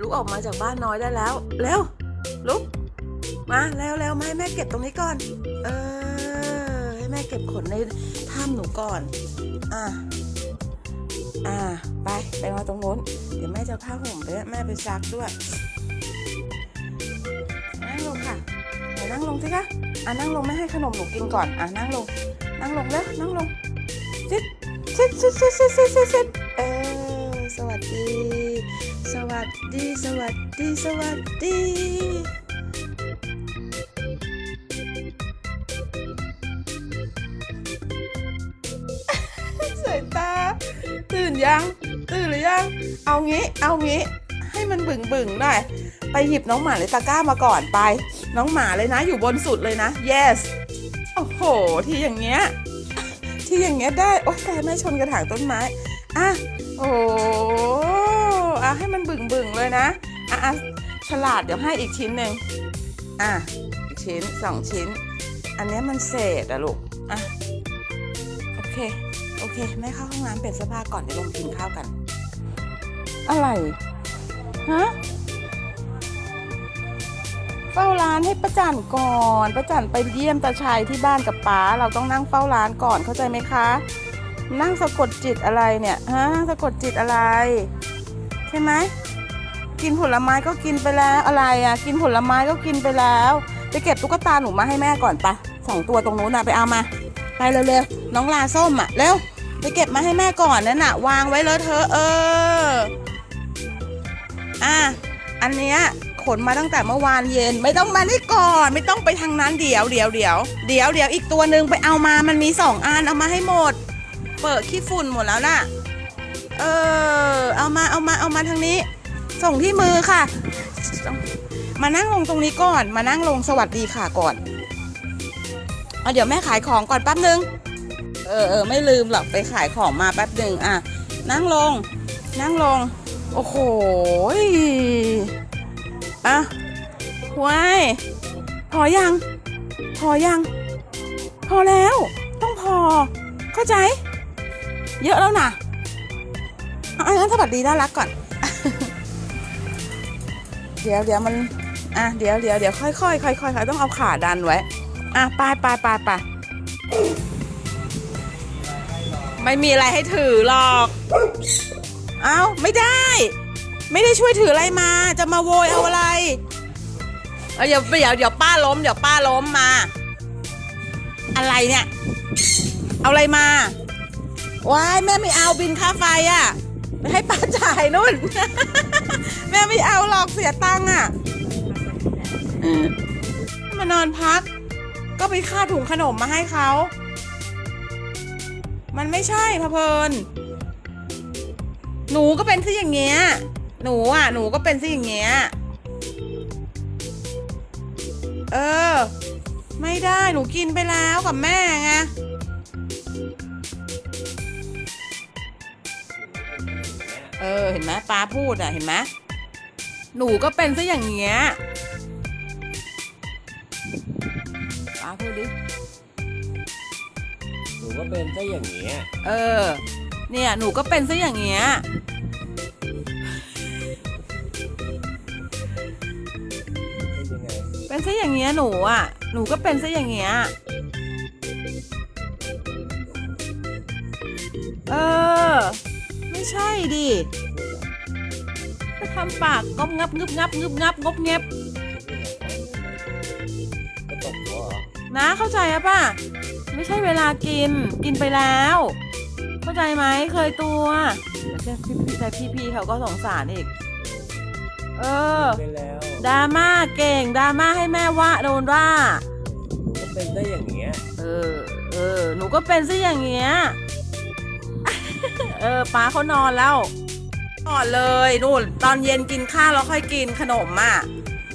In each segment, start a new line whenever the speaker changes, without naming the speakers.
ลุกออกมาจากบ้านน้อยได้แล้ว เร็ว ลุก มาแล้วแล้วมาให้แม่เก็บตรงนี้ก่อน เออ ให้แม่เก็บขนในถ้ำหนูก่อน อะ อะ ไป ไปมาตรงโน้น เดี๋ยวแม่จะผ้าห่มไปแม่ไปซักด้วยนั่งลงค่ะเดี๋นั่งลงสิคะอ่านั่งลงไม่ให้ขนมหนูกินก่อน อ่านั่งลง นั่งลงแล้วนั่งลงซิซิซิซิซิซิซิเออสวัสดี สวัสดี สวัสดี สวัสดีสายตาตื่นยัง ตื่นหรือยัง เอางี้ เอางี้ ให้มันบึ่งบึ่งหน่อย ไปหยิบน้องหมาเลยตะกร้ามาก่อนไป น้องหมาเลยนะ อยู่บนสุดเลยนะ yes โอ้โห ที่อย่างเงี้ย ที่อย่างเงี้ยได้ โอ๊ยตายแม่ชนกระถางต้นไม้ อะ โอ้ เลยนะ อะฉลาดเดี๋ยวให้อีกชิ้นหนึ่งอะอีกชิ้นสองชิ้น อันนี้มันเศษอะลูก อะ โอเค โอเค แม่เข้าห้องน้ำเปลี่ยนเสื้อผ้าก่อนเดี๋ยวลงกินข้าวกัน อะไร ฮะเฝ้าร้านให้ประจันก่อนประจันไปเยี่ยมตาชัยที่บ้านกับป๋าเราต้องนั่งเฝ้าร้านก่อนเข้าใจไหมคะ นั่งสะกดจิตอะไรเนี่ยฮะสะกดจิตอะไร ใช่ไหม กินผลไม้ก็กินไปแล้วอะไรอะ กินผลไม้ก็กินไปแล้วไปเก็บตุ๊กตาหนูมาให้แม่ก่อนปะสองตัวตรงนู้นนะไปเอามาไปเร็วๆน้องลาส้มอะเร็วไปเก็บมาให้แม่ก่อนนั่นน่ะ วางไว้เลยเธอเอออะอันเนี้ยขนมาตั้งแต่เมื่อวานเย็น ไม่ต้องมานี่ก่อน ไม่ต้องไปทางนั้นเดี๋ยวเดี๋ยวเดี๋ยวเดี๋ยวเดี๋ยวอีกตัวหนึ่งไปเอามามันมีสองอันเอามาให้หมด เปิดขี้ฝุ่นหมดแล้วน่ะ เออ เอามาเอามาเอามาทางนี้ ส่งที่มือค่ะ มานั่งลงตรงนี้ก่อน มานั่งลงสวัสดีค่ะก่อนเอาเดี๋ยวแม่ขายของก่อนแป๊บนึง เออเออไม่ลืมหรอกไปขายของมาแป๊บหนึ่งอะ นั่งลง นั่งลง โอ้โหอะว้ายพอยัง พอยัง พอแล้ว ต้องพอ เข้าใจ เยอะแล้วนะเอางั้นสวัสดีน่ารักก่อน เดี๋ยวเดี๋ยวมันอะเดี๋ยวเดี๋ยวเดี๋ยวค่อยค่อยค่อยค่อยต้องเอาขาดันไว้ อะไปไปไปไปไม่มีอะไรให้ถือหรอก เอาไม่ได้ ไม่ได้ช่วยถืออะไรมา จะมาโวยเอาอะไรเอาเดี๋ยวเดี๋ยวเดี๋ยวป้าล้มเดี๋ยวป้าล้มมา อะไรเนี่ย เอาอะไรมาว้ายแม่ไม่เอาบินค่าไฟอะ่ะ ไปให้ป้าจ่ายนู่น แม่ไม่เอาหรอกเสียตังค์อะมานอนพัก ก็ไปค่าถุงขนมมาให้เขา มันไม่ใช่พะเพลิน หนูก็เป็นซะอย่างเงี้ย หนูอะ หนูก็เป็นซะอย่างเงี้ย เออ ไม่ได้ หนูกินไปแล้วกับแม่ไง เออ เห็นไหมป้าพูดอะ เห็นไหมหนูก็เป็นซะอย่างเงี้ยป้าพูดดิ
หนูก็เป็นซะอย่างเงี้ย
เออ เนี่ย หนูก็เป็นซะอย่างเงี้ย
เป็นยังไง
เป็นซะอย่างเงี้ยหนูอะ หนูก็เป็นซะอย่างเงี้ย ไม่ใช่ดิก็ทำปากงบงับงึบงับงึบงับงบเงีบ
ก็ตบหัวเหรอ
นะเข้าใจอะป่ะ ไม่ใช่เวลากิน กินไปแล้ว เข้าใจไหมเคยตัวเดี๋ยวพี่พี่แต่พี่พี่เขาก็สงสารอีก เออ
ไปแล้ว
ดราม่าเก่งดราม่าให้แม่ว่าโดนว่า
หนูก็เป็นซะอย่างเงี้ย
เออ เออ หนูก็เป็นซะอย่างเงี้ย เออป้าเขานอนแล้วนอนเลยนู่นตอนเย็นกินข้าวแล้วค่อยกินขนมอะ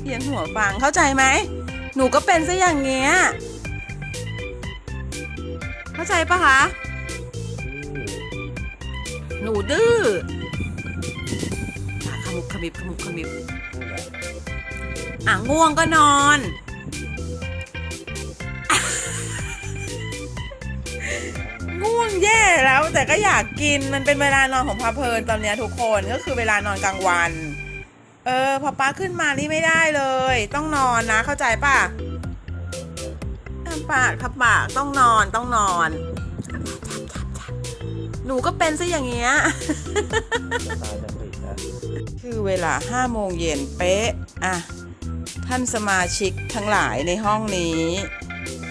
เพียนหัวฟังเข้าใจไหม หนูก็เป็นซะอย่างเงี้ย เข้าใจปะคะ หนูดื้อขมุบขมิบขมุบขมิบ
อะ
อะง่วงก็นอน ง่วงแย่ แต่ก็อยากกินมันเป็นเวลานอนของพาเพลินตอนเนี้ยทุกคนก็คือเวลานอนกลางวัน เออพอป้าขึ้นมานี่ไม่ได้เลย ต้องนอนนะ เข้าใจป่ะทำปากทับปากต้องนอนต้องนอน หนูก็เป็นซะอย่างเงี้ย คือเวลาห้าโมงเย็นเป๊ะ อะ ท่านสมาชิกทั้งหลายในห้องนี้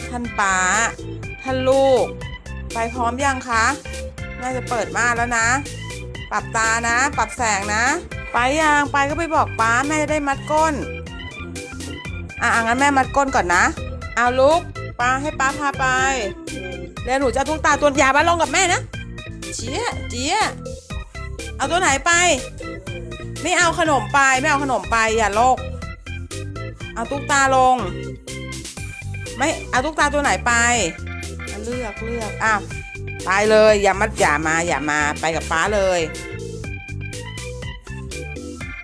ท่านป้า ท่านลูก ไปพร้อมยังคะ น่าจะเปิดม่านแล้วนะ ปรับตานะ ปรับแสงนะ ไปยังไปก็ไปบอกป้าแม่จะได้มัดก้น อะองั้นแม่มัดก้นก่อนนะเอาลุกป้าให้ป้าพาไปแล้วหนูจะเอาตุ๊กตาตัวยาบ้าลงกับแม่นะเจี๊ยเจี๊ยเอาตัวไหนไป ไม่เอาขนมไปไม่เอาขนมไปอย่าโลก เอาตุ๊กตาลง ไม่เอาตุ๊กตาตัวไหนไป เลือกเลือกอ้าว ไปเลยอย่ามาอย่ามาอย่ามาไปกับป้าเลย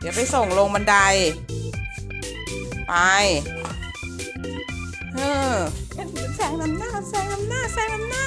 เดี๋ยวไปส่งลงบันได ไปเออแสงนำหน้าแสงนำหน้าแสงนำหน้า